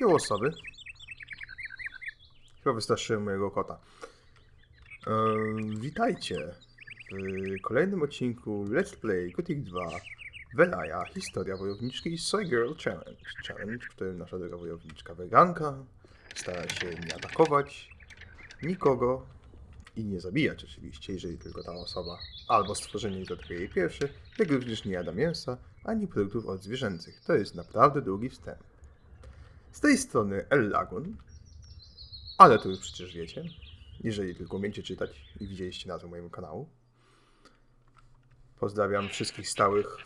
Jo osoby. Chyba wystraszyłem mojego kota. Witajcie w kolejnym odcinku Let's Play Gothic 2 Velaya, historia wojowniczki Soy Girl Challenge. Challenge, w którym nasza droga wojowniczka weganka stara się nie atakować nikogo i nie zabijać oczywiście, jeżeli tylko ta osoba albo stworzenie to tylko jej pierwsze, jak również nie jada mięsa ani produktów odzwierzęcych. To jest naprawdę długi wstęp. Z tej strony El Lagun, ale to już przecież wiecie, jeżeli tylko umiecie czytać i widzieliście nazwę mojego kanału. Pozdrawiam wszystkich stałych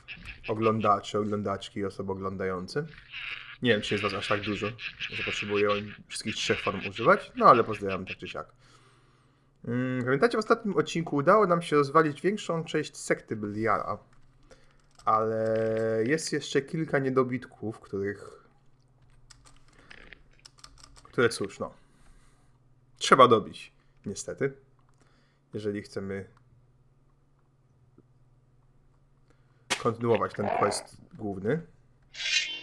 oglądaczy, oglądaczki i osoby oglądające. Nie wiem, czy jest was aż tak dużo, że potrzebuję wszystkich trzech form używać, no ale pozdrawiam tak czy siak. Mm, Pamiętacie, w ostatnim odcinku udało nam się rozwalić większą część sekty Beliara, ale jest jeszcze kilka niedobitków, których... Które cóż, no... Trzeba dobić, niestety. Jeżeli chcemy kontynuować ten quest główny.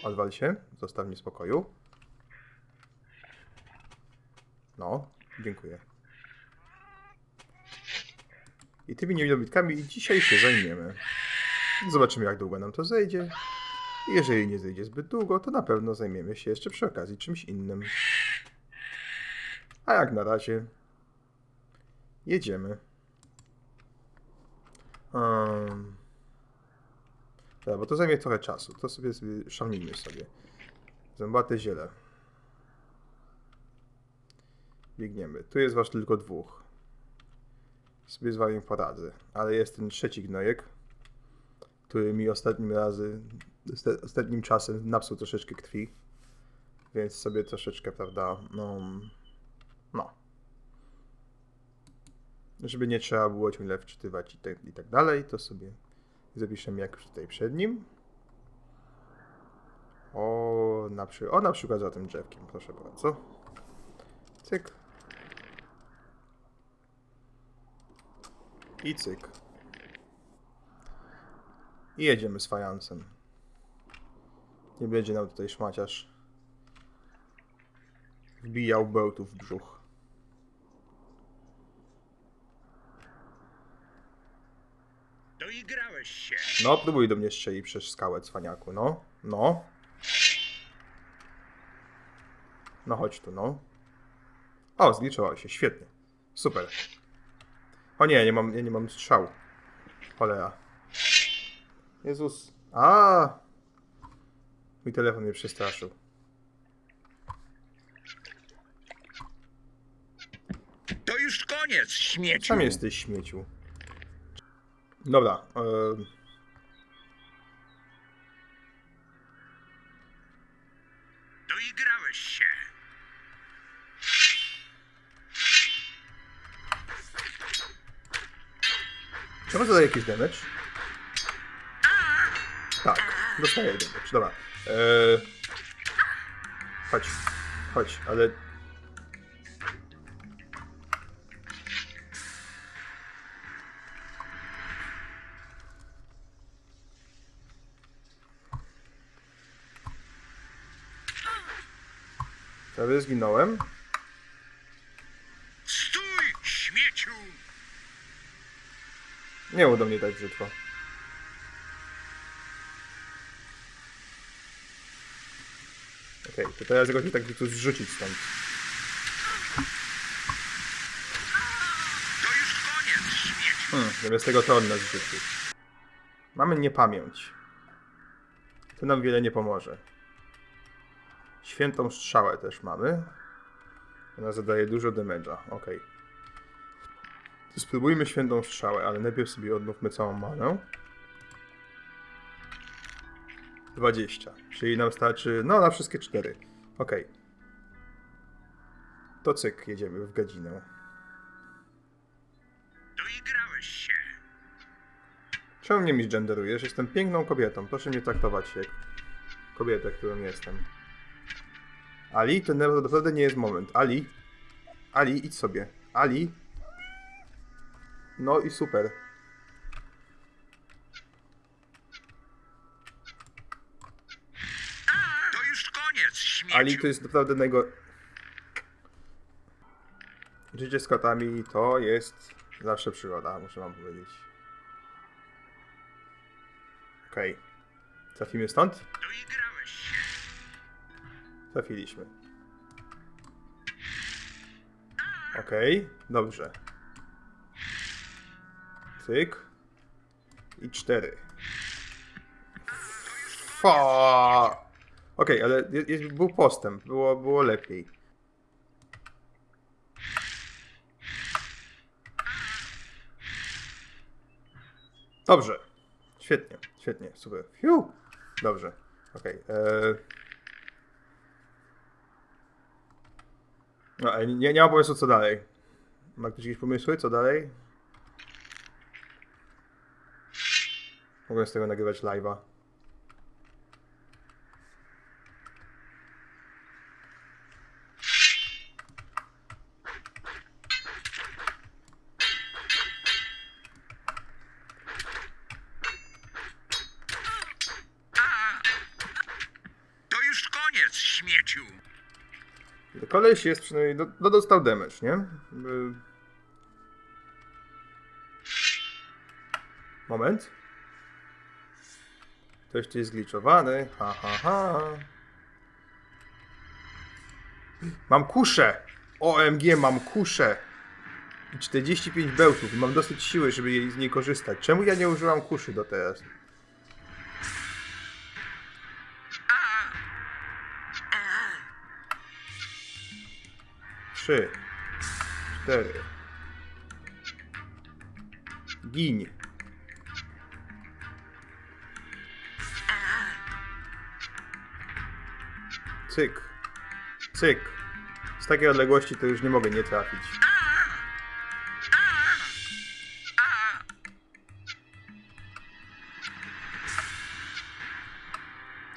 Odwal się, zostaw mnie spokoju. No, dziękuję. I tymi niewidomitkami dzisiaj się zajmiemy. Zobaczymy, jak długo nam to zejdzie. Jeżeli nie zejdzie zbyt długo, to na pewno zajmiemy się jeszcze przy okazji czymś innym. A jak na razie, jedziemy. Um, bo to zajmie trochę czasu. To sobie, sobie szamnijmy sobie. Zębate ziele. Biegniemy. Tu jest was tylko dwóch. Sobie z wami poradzę. Ale jest ten trzeci gnojek, który mi ostatnim razy, osta- ostatnim czasem napsuł troszeczkę krwi. Więc sobie troszeczkę, prawda, no... No. Żeby nie trzeba było ciągle wczytywać i tak, i tak dalej, to sobie zapiszemy jak już tutaj przed nim. O, na, przy... o, na przykład za tym drzewkiem, proszę bardzo. Cyk. I cyk. I jedziemy z fajansem. Nie będzie nam tutaj szmaciarz wbijał bełtów w brzuch. Doigrałeś się. No, próbuj do mnie strzelić przez skałę, cwaniaku, no. No. No chodź tu, no. O, zliczyło się, świetnie. Super. O nie, nie mam, ja nie mam strzału. Cholera. Jezus. A. Mój telefon mnie przestraszył. To już koniec, śmieciu. Sam jesteś śmieciu. Dobra. em, Czy on zadaje jakiś damage? Tak, dostaje damage, dobra. Eee... Chodź, chodź, ale... Prawie zginąłem. Stój, śmieciu. Nie uda mnie tak brzydko. Okej, to teraz go się tak tu zrzucić stąd. To już koniec, śmieciu. Hmm, zamiast tego to on nas zrzucił. Mamy niepamięć. To nam wiele nie pomoże. Świętą strzałę też mamy. Ona zadaje dużo damage'a, okej. Spróbujmy świętą strzałę, ale najpierw sobie odnówmy całą manę. 20, czyli nam starczy, no na wszystkie 4. Okej. To cyk, jedziemy w gadzinę. Doigrałeś się. Czemu mnie misgenderujesz? Jestem piękną kobietą. Proszę mnie traktować jak kobietę, którą jestem. Ali, to naprawdę nie jest moment. Ali, Ali, idź sobie. Ali. No i super. To już koniec, śmieciu. Ali to jest naprawdę najgo... Życie z kotami to jest zawsze przygoda, muszę wam powiedzieć. Okej. Trafimy stąd? Trafiliśmy. Okej, dobrze. I cztery. Fa. Okej, ale jest, był postęp, było, było lepiej. Dobrze. Świetnie, świetnie, super. Fiu. Dobrze. Okej. e, No, nie, nie mam pomysłu co dalej. Ma ktoś jakieś pomysły, co dalej? Mogę z tego nagrywać live'a. To już koniec, śmieciu. Koleś jest przynajmniej, no, no dostał damage, nie? Y- Moment. Ktoś tu jest glitchowany, ha ha ha. Mam kuszę! OMG, mam kuszę! I 45 bełtów i mam dosyć siły, żeby jej, z niej korzystać. Czemu ja nie użyłam kuszy do teraz? Trzy. Cztery. Gin. Cyk. Cyk. Z takiej odległości to już nie mogę nie trafić.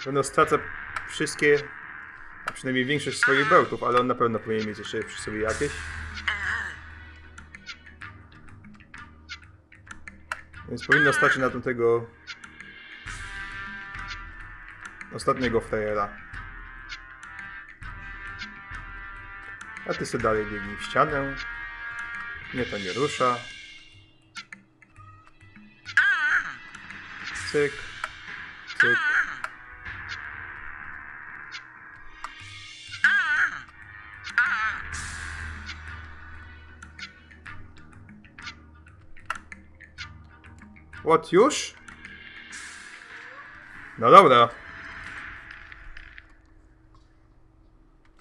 Pewno stracę wszystkie, a przynajmniej większość swoich bełtów, ale on na pewno powinien mieć jeszcze przy sobie jakieś. Więc powinno stać na tamtego ostatniego frajera. A ty sobie dalej biegnij w ścianę. Mnie to nie rusza. Cyk. Cyk. What, już? No dobra.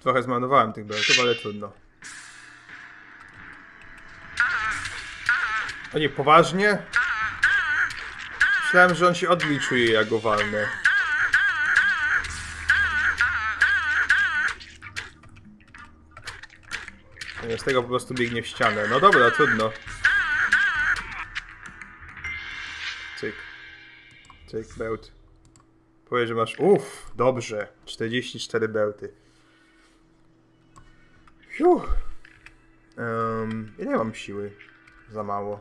Trochę zmarnowałem tych beltów, ale trudno. O nie, poważnie? Myślałem, że on się odliczuje, jak go walnę. Nie, z tego po prostu biegnie w ścianę. No dobra, trudno. Cyk. Cyk, bełt. Powiedz, że masz... Uff, dobrze. 44 bełty. Fiu. Um, ile mam siły? Za mało.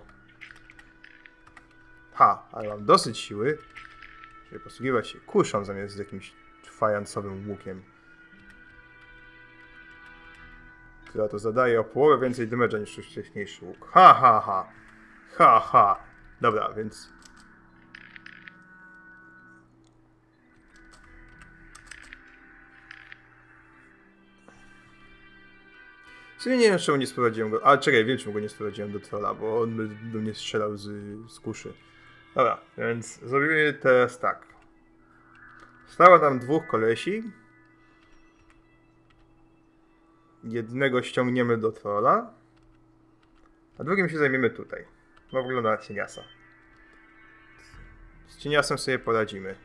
Ha, ale mam dosyć siły, żeby posługiwać się kuszą zamiast jakimś fajansowym łukiem. Która to zadaje o połowę więcej damage'a niż wcześniejszy łuk. Ha, ha, ha. Ha, ha. Dobra, więc Sumie nie wiem, czemu nie sprowadziłem go. A czekaj, wiem, czemu go nie sprowadziłem do trolla, bo on by do mnie strzelał z, z kuszy. Dobra, więc zrobimy teraz tak. Stało nam dwóch kolesi. Jednego ściągniemy do trolla, a drugim się zajmiemy tutaj. No wygląda na cieniasa. Z cieniasem sobie poradzimy.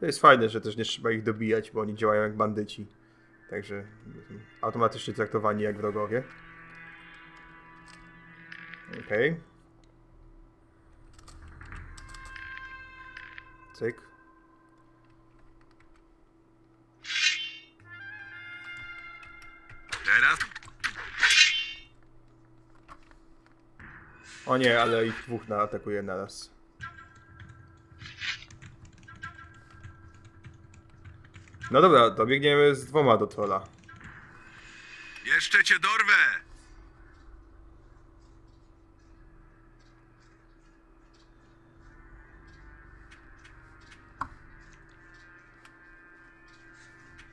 To jest fajne, że też nie trzeba ich dobijać, bo oni działają jak bandyci. Także automatycznie traktowani jak wrogowie. Okej. Cyk. Teraz O nie, ale ich dwóch na atakuje naraz. No dobra, dobiegniemy z dwoma do trolla. Jeszcze cię dorwę!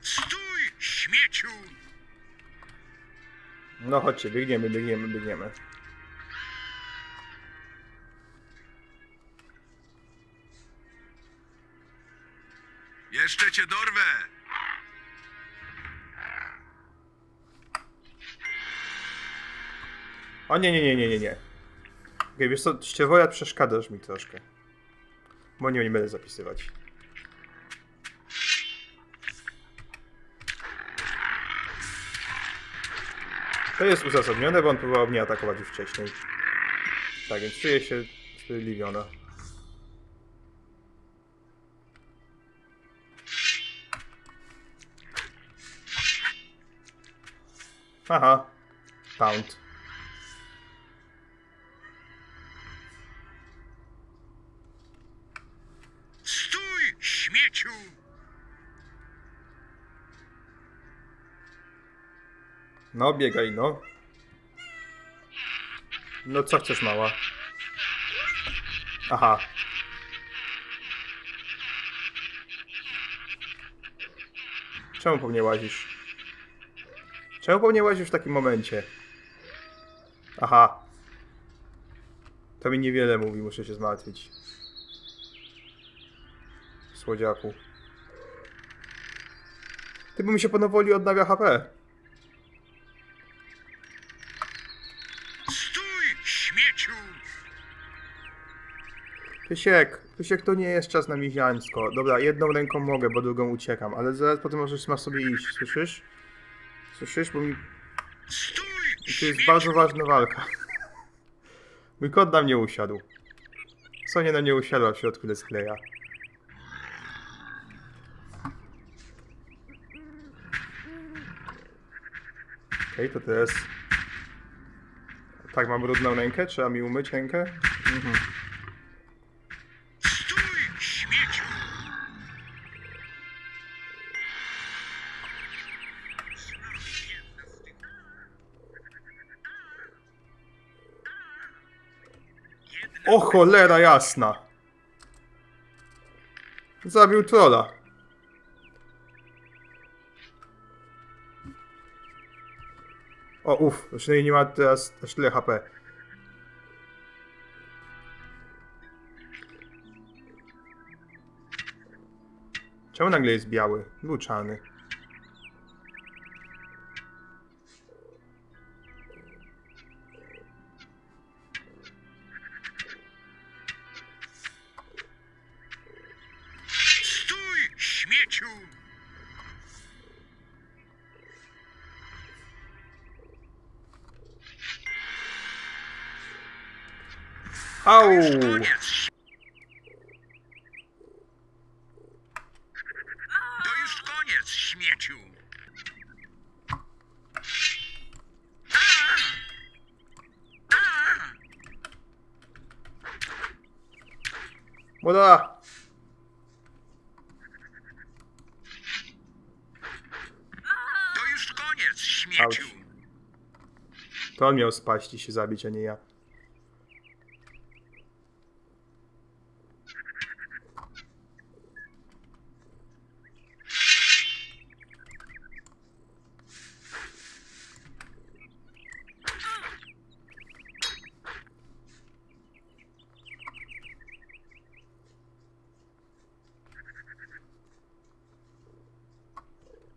Stój, śmieciu! No chodźcie, biegniemy, biegniemy, biegniemy. Jeszcze cię dorwę! O nie, nie, nie, nie, nie, nie. Okej, wiesz co, ściewoja przeszkadzasz mi troszkę. Bo nie, nie będę zapisywać. To jest uzasadnione, bo on próbował mnie atakować już wcześniej. Tak, więc czuję się usprawiedliwiona. Aha. Pound. No, biegaj, no. No, co chcesz, mała? Aha. Czemu po mnie łazisz? Czemu po mnie łazisz w takim momencie? Aha. To mi niewiele mówi, muszę się zmartwić. Słodziaku. Ty, bo mi się ponowoli odnawia HP. Pysiek, Pysiek, to nie jest czas na miziańsko. Dobra, jedną ręką mogę, bo drugą uciekam, ale zaraz potem możesz masz sobie iść, słyszysz? Słyszysz? Bo mi... Stój, to jest bardzo ważna walka. Mój kot na mnie usiadł. Sonia na mnie usiadła w środku let's playa. Okej, to teraz... Tak, mam brudną rękę, trzeba mi umyć rękę? Mhm. Cholera jasna! Zabił trolla. O, uff, przynajmniej nie ma teraz aż tyle HP. Czemu nagle jest biały? Był czarny. Au! To już koniec, śmieciu! A! A! Woda! To już koniec, śmieciu! Auć. To on miał spaść i się zabić, a nie ja.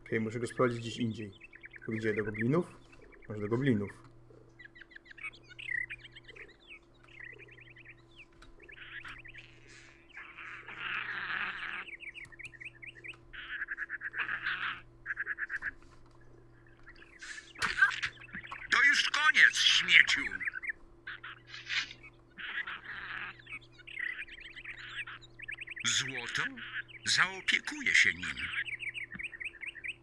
Okej, muszę go sprawdzić gdzieś indziej. To Gdzie? Do goblinów? Może do goblinów. To już koniec, śmieciu! Złoto? Zaopiekuje się nim.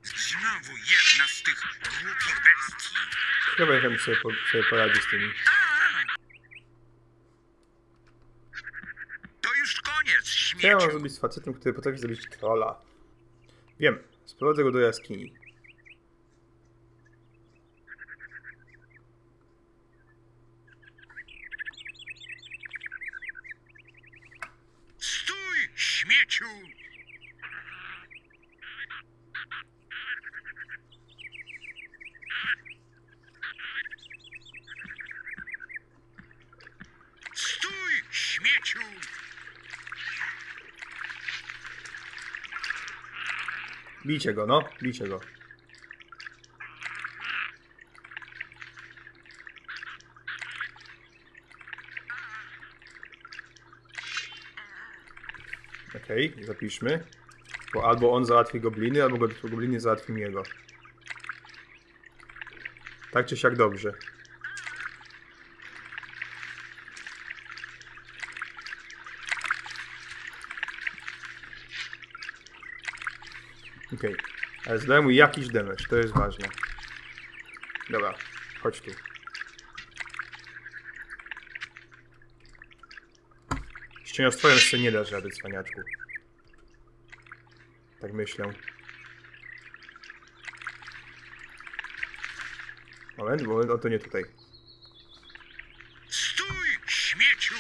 Znowu jedna z tych głupich bestii. Chyba jak sobie, po, sobie poradzi z tymi. To już koniec, Co ja mam śmieciu! zrobić z facetem, który potrafi zrobić trolla? Wiem. Sprowadzę go do jaskini. Stój, śmieciu! Stój, śmieciu! Bijcie go, no, bijcie go. Okej, zapiszmy. Bo albo on załatwi gobliny, albo go- gobliny załatwi jego. Tak czy siak dobrze. Okej. Ale zdaję mu jakiś damage, to jest ważne. Dobra, chodź tu. Z cieniostworem jeszcze nie dasz rady, cwaniaczku. Tak myślę. Moment, moment, o to nie tutaj. Stój, śmieciu!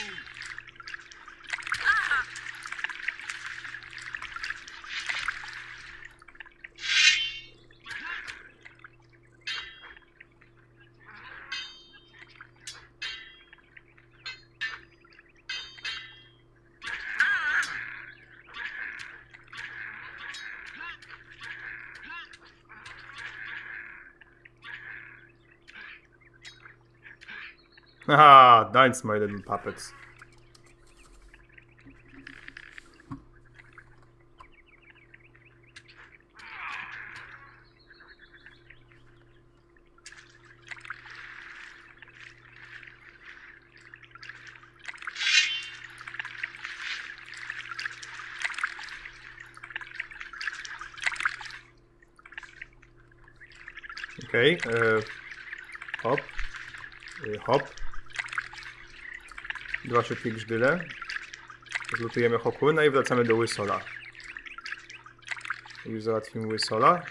Haha, dance my little puppets. Okej, e, hop, e, hop. Dwa szybkie grzbyle. Zlutujemy Hokuna i wracamy do Łysola. Już załatwimy Łysola.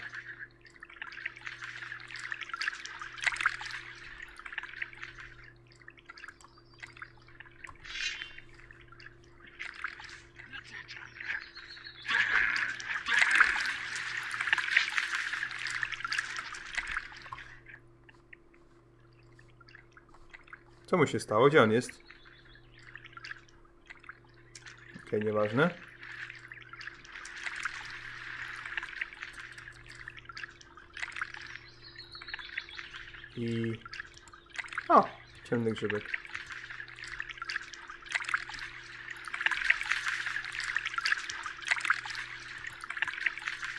Co mu się stało? Gdzie on jest? Okej, nieważne. I... O! Ciemny grzybek.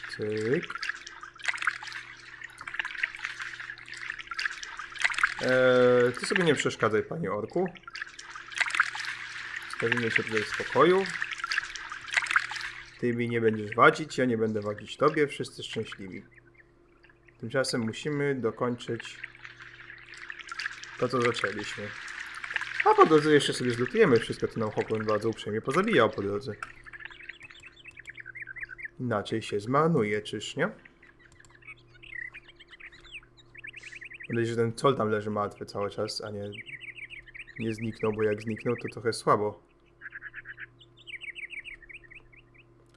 Cyk. Eee, ty sobie nie przeszkadzaj, panie orku. Stawimy się tutaj w spokoju. Ty mi nie będziesz wadzić, ja nie będę wadzić tobie, wszyscy szczęśliwi. Tymczasem musimy dokończyć to, co zaczęliśmy. A po drodze jeszcze sobie zlutujemy wszystko, co nam Hokun bardzo uprzejmie pozabijał po drodze. Inaczej się zmarnuje, czyż nie? Widać, że ten col tam leży martwy cały czas, a nie, nie zniknął, bo jak zniknął, to trochę słabo.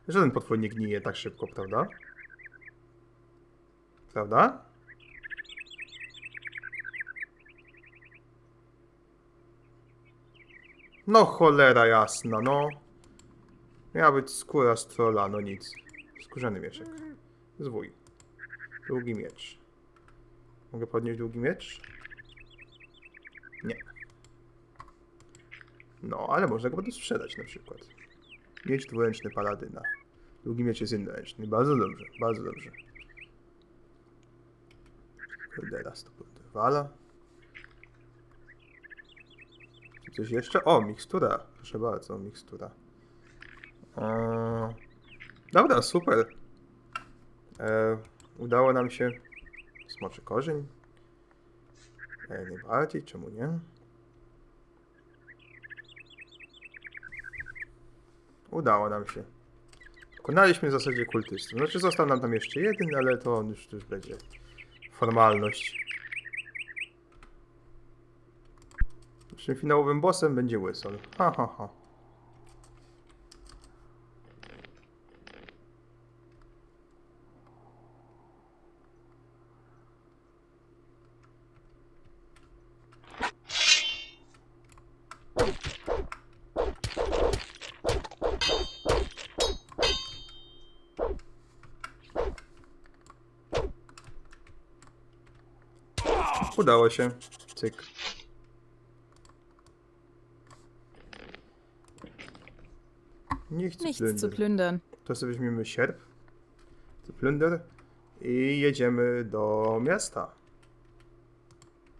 Żaden potwór nie gnije tak szybko, prawda? Prawda? No cholera jasna, no. Miała być skóra z no nic. Skórzany mieczek. Zwój. Długi miecz. Mogę podnieść długi miecz? Nie. No, ale można go potem sprzedać na przykład. Miecz dwuręczny paladyna. Długi miecz jest jednoręczny. Bardzo dobrze, bardzo dobrze. Teraz to coś jeszcze? O, mikstura. Proszę bardzo, mikstura. Eee, dobra, super. Eee, udało nam się Smoczy korzeń? E, nie bardziej, czemu nie? Udało nam się. Pokonaliśmy w zasadzie kultystów. Znaczy został nam tam jeszcze jeden, ale to on już, to już będzie formalność. Naszym finałowym bossem będzie Wilson. Ha, ha, ha. Udało się. Cyk. Nie chcę Nichts zu plündern. plündern. To sobie weźmiemy sierp. Plunder. I jedziemy do miasta.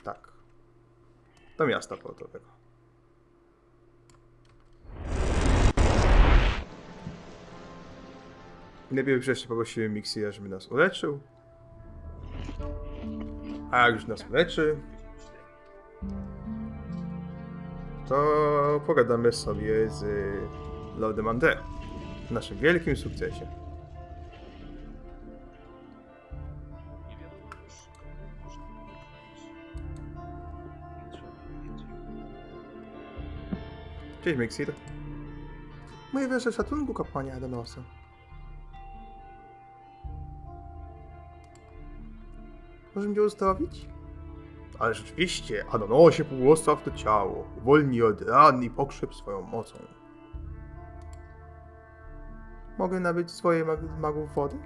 Tak. Do miasta portowego. Najpierw wreszcie poprosimy Mixia, żeby nas uleczył. A już nas uleczy, to pogadamy sobie z Lordem André. W naszym wielkim sukcesie. Cześć Mixir. Moje wierze szacunku, kapłanie Adenosa. Może mnie uzdrowić? Ale rzeczywiście, Adonosie półgłostaw to ciało. Uwolnij od ran i pokrzep swoją mocą. Mogę nabyć swoje mag magów wody?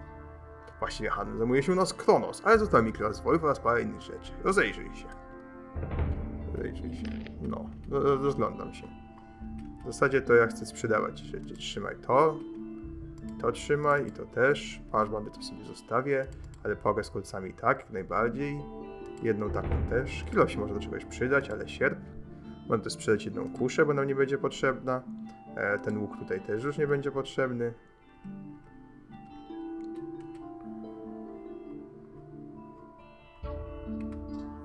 Właściwie Han zajmuje się u nas Kronos, ale został mi rozwojów oraz parę innych rzeczy. Rozejrzyj się. Rozejrzyj się. No, ro- rozglądam się. W zasadzie to ja chcę sprzedawać rzeczy. Trzymaj to, to trzymaj i to też. Parzbany to sobie zostawię, ale pogę z kolcami tak, jak najbardziej. Jedną taką też. Kilo się może do czegoś przydać, ale sierp. Mam też sprzedać jedną kuszę, bo nam nie będzie potrzebna. E, ten łuk tutaj też już nie będzie potrzebny.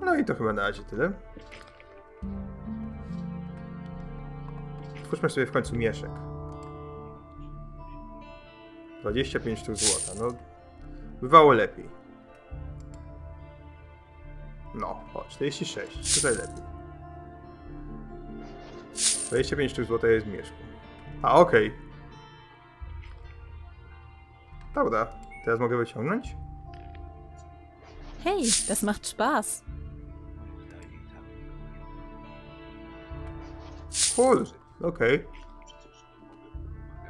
No i to chyba na razie tyle. Otwórzmy sobie w końcu mieszek. 25 sztuk złota, no bywało lepiej. No, o, 46, tutaj lepiej. 25 sztuk złota jest w mieszku. A, okej. Dobra, teraz mogę wyciągnąć? Hey, das macht Spaß. Full, okej.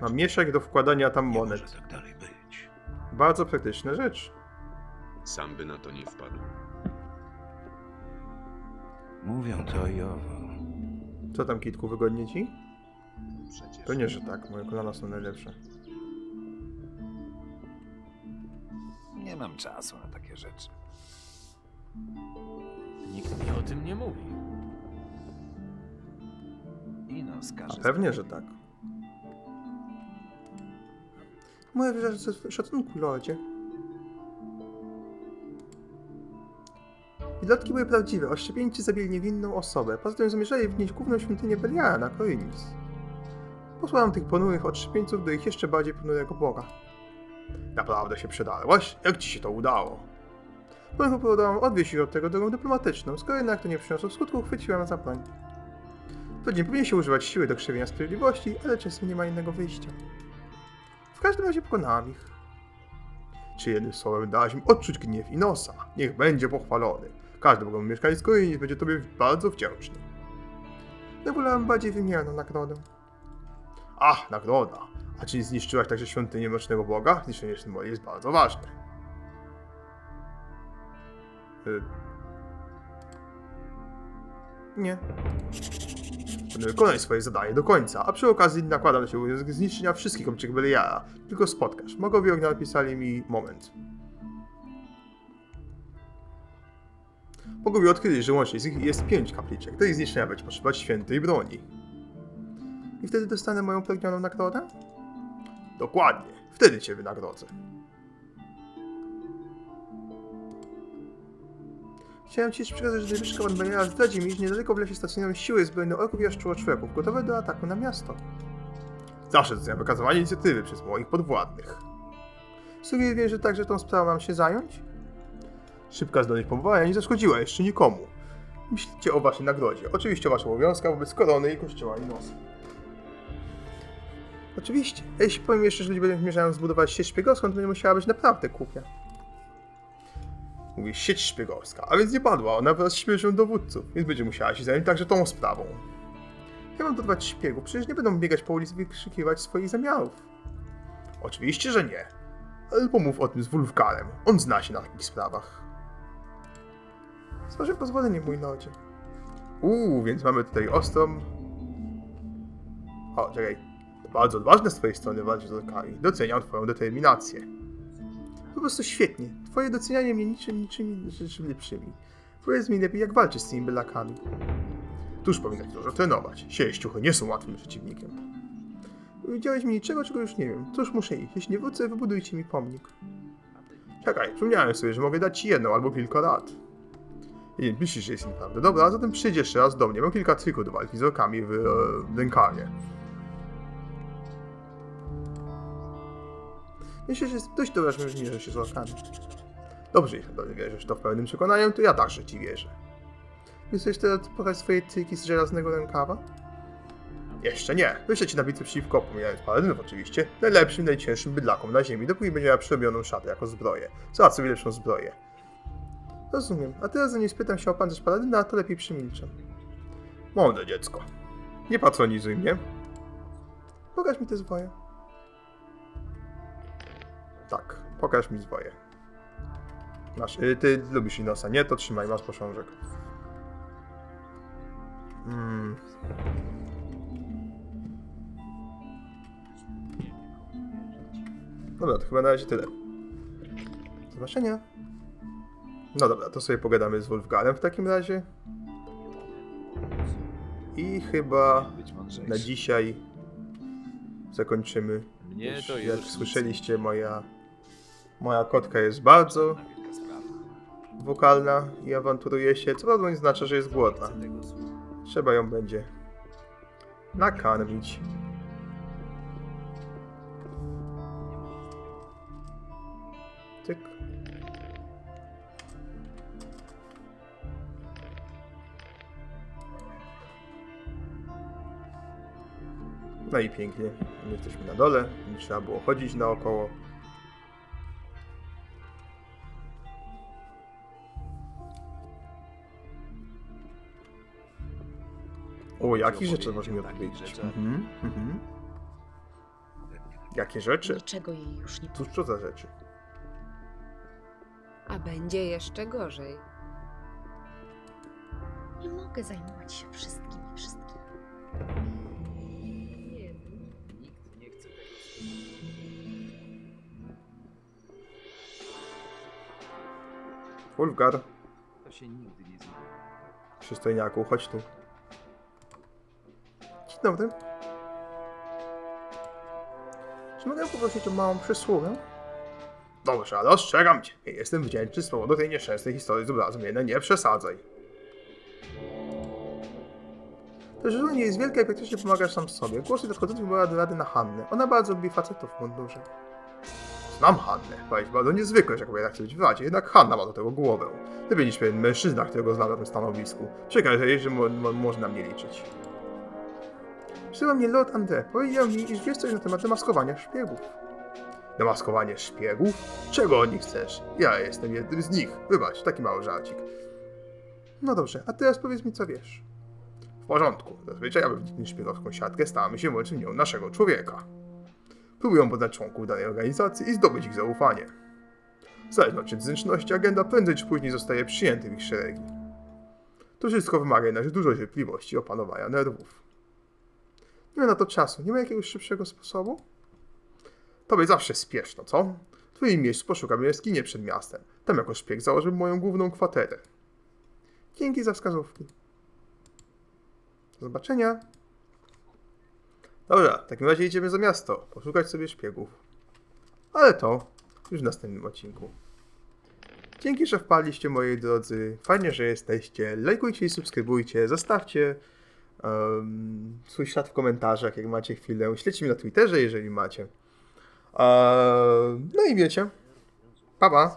Mam mieszek do wkładania tam Nie monet. może tak dalej być. Bardzo praktyczna rzecz. Sam by na to nie wpadł. Mówią to i owo. Co tam, Kitku, wygodnie ci? Przecież Pewnie, że tak, moje kolana są najlepsze. Nie mam czasu na takie rzeczy. Nikt mi o tym nie mówi. Ino A skaże. pewnie, że tak. Moje wyrazy szacunku, lodzie. Widotki były prawdziwe. Oszczepieńcy zabili niewinną osobę. Poza tym zamierzali wnieść główną świątynię Beliara na Korynis. Posłałem tych ponurych otrzepieńców do ich jeszcze bardziej ponurego boga. Naprawdę się przydałeś? Jak ci się to udało? Powiem próbowałem odwieźć ich od tego drogą dyplomatyczną. Skoro jednak to nie przyniosło skutku, chwyciłem za broń. To nie powinien się używać siły do krzywienia sprawiedliwości, ale czasem nie ma innego wyjścia. W każdym razie pokonałem ich. Czy jednym słowem dałeś im odczuć gniew i nosa? Niech będzie pochwalony. Każdy bogom mieszkaniec Korynis będzie tobie bardzo wdzięczny. Wybrałem bardziej wymierną nagrodę. Ach, nagroda. A czy zniszczyłaś także świątynię Mrocznego Boga? Zniszczenie symboli jest bardzo ważne. Y... Nie. Będę wykonać swoje zadanie do końca, a przy okazji nakładam się obowiązek zniszczenia wszystkich obczych Beliara. Tylko spotkasz. Mogowie ognia napisali mi moment. Bogowie odkryli, że łącznie z nich jest pięć kapliczek. Do ich zniszczenia będzie potrzebować świętej broni. I wtedy dostanę moją pragnioną nagrodę? Dokładnie. Wtedy cię wynagrodzę. Chciałem ci jeszcze przekazać, że najwyższy kapłan Beliara zdradzi mi, że niedaleko w lesie stacjonują siły zbrojne orków i jaszczuroczłeków, gotowe do ataku na miasto. Zawsze doceniam wykazywanie inicjatywy przez moich podwładnych. Sugeruję, że także tą sprawą mam się zająć? Szybka zdolność pompowania nie zaszkodziła jeszcze nikomu. Myślicie o waszej nagrodzie. Oczywiście o waszych obowiązkach wobec korony i kościoła i nosa. Oczywiście. Jeśli powiem jeszcze, że ludzie będą zmierzają zbudować sieć szpiegowską, to będzie musiała być naprawdę głupia. Mówi sieć szpiegowska, a więc nie padła ona wraz śmiercią dowódców, więc będzie musiała się zająć także tą sprawą. Ja mam dodawać szpiegów, przecież nie będą biegać po ulicy i wykrzykiwać swoich zamiarów. Oczywiście, że nie. Ale pomów o tym z Wulfgarem. On zna się na takich sprawach. Z waszym pozwoleniem, mój lodzie. Uuu, więc mamy tutaj ostrą... O, czekaj. To bardzo odważne z twojej strony walczyć z orkami. Doceniam twoją determinację. Po prostu świetnie. Twoje docenianie mnie niczym, niczymi rzeczy lepszymi. Powiedz mi lepiej, jak walczyć z tymi bylakami. Tuż powinnaś dużo trenować. Sieściuchy nie są łatwym przeciwnikiem. Powiedziałeś mi niczego, czego już nie wiem. Cóż muszę iść. Jeśli nie wrócę, wybudujcie mi pomnik. Czekaj, przypomniałem sobie, że mogę dać ci jedną albo kilka rad. Nie myślisz, że jest nieprawda. Dobra, a zatem przyjdziesz raz do mnie. Mam kilka trików do walki z orkami w, e, w Denkarnie. Myślę, że jest dość dobra, że się z orkami. Dobrze, jeśli dobrze wierzysz to w pełnym przekonaniu, to ja także ci wierzę. Chcesz teraz pokazać swoje triki z żelaznego rękawa? Jeszcze nie. Wyślę ci na bitwę przeciwko, pomijając paladynów oczywiście, najlepszym, najcięższym bydlakom na ziemi, dopóki będzie miała przerobioną szatę jako zbroję. Zobacz sobie lepszą zbroję. Rozumiem. A teraz zanim spytam się o pancerz paladyna, to lepiej przemilczę. Mądre dziecko. Nie patronizuj mnie. Pokaż mi te zwoje. Tak, pokaż mi zwoje. Masz, y, ty lubisz Inosa, nie? To trzymaj, masz posążek. Mm. Dobra, to chyba na razie tyle. Do zobaczenia. No dobra, to sobie pogadamy z Wolfgarem w takim razie. I chyba na dzisiaj zakończymy. Już jak słyszeliście, moja, moja kotka jest bardzo. Wokalna i awanturuje się, co prawda nie znaczy, że jest głodna. Trzeba ją będzie nakarmić. Tyk. No i pięknie. My jesteśmy na dole. Nie trzeba było chodzić naokoło. O, jakie rzeczy można mi opowiedzieć? Mhm, mhm. Jakie rzeczy? Niczego jej już nie Cóż to za rzeczy? A będzie jeszcze gorzej. Nie mogę zajmować się wszystkim i wszystkim. Nikt nie chce tego Wolfgar, To się nigdy nie zmieni. przystojniaku, chodź tu. Dzień dobry. Czy mogę poprosić o małą przysługę? Dobrze, ale ostrzegam cię. Jestem wdzięczny z powodu tej nieszczęsnej historii z obrazem, jednak nie przesadzaj. To źródło nie jest wielkie i praktycznie pomagasz sam sobie. Głosy nadchodzących była do rady na Hannę. Ona bardzo lubi facetów w mundurze. Znam Hannę. Jest bardzo niezwykłe, że kobieta chce być w radzie, jednak Hanna ma do tego głowę. Lepiej niż pewien mężczyzna, którego znam na tym stanowisku. Przekaż jej, że mo mo można mnie liczyć. Przysyła mnie Lord André. Powiedział mi, iż wiesz coś na temat demaskowania szpiegów. Demaskowanie szpiegów? Czego od nich chcesz? Ja jestem jednym z nich. Wybacz, taki mały żarcik. No dobrze, a teraz powiedz mi, co wiesz. W porządku. Zazwyczaj, aby wniknąć szpiegowską siatkę, staramy się łączyć w nią naszego człowieka. Próbują poznać członków danej organizacji i zdobyć ich zaufanie. Zależnie od zręczności, agenda prędzej czy później zostaje przyjęty w ich szeregi. To wszystko wymaga jednak dużo cierpliwości i opanowania nerwów. Nie ma na to czasu. Nie ma jakiegoś szybszego sposobu? Tobie zawsze spieszno, co? W twoim miejscu poszukam jaskinię przed miastem. Tam jako szpieg założył moją główną kwaterę. Dzięki za wskazówki. Do zobaczenia. Dobra, w takim razie idziemy za miasto. Poszukać sobie szpiegów. Ale to już w następnym odcinku. Dzięki, że wpadliście moi drodzy. Fajnie, że jesteście. Lajkujcie i subskrybujcie. Zostawcie em, swój ślad w komentarzach, jak macie chwilę. Śledźcie mnie na Twitterze, jeżeli macie. No i wiecie. Pa, pa.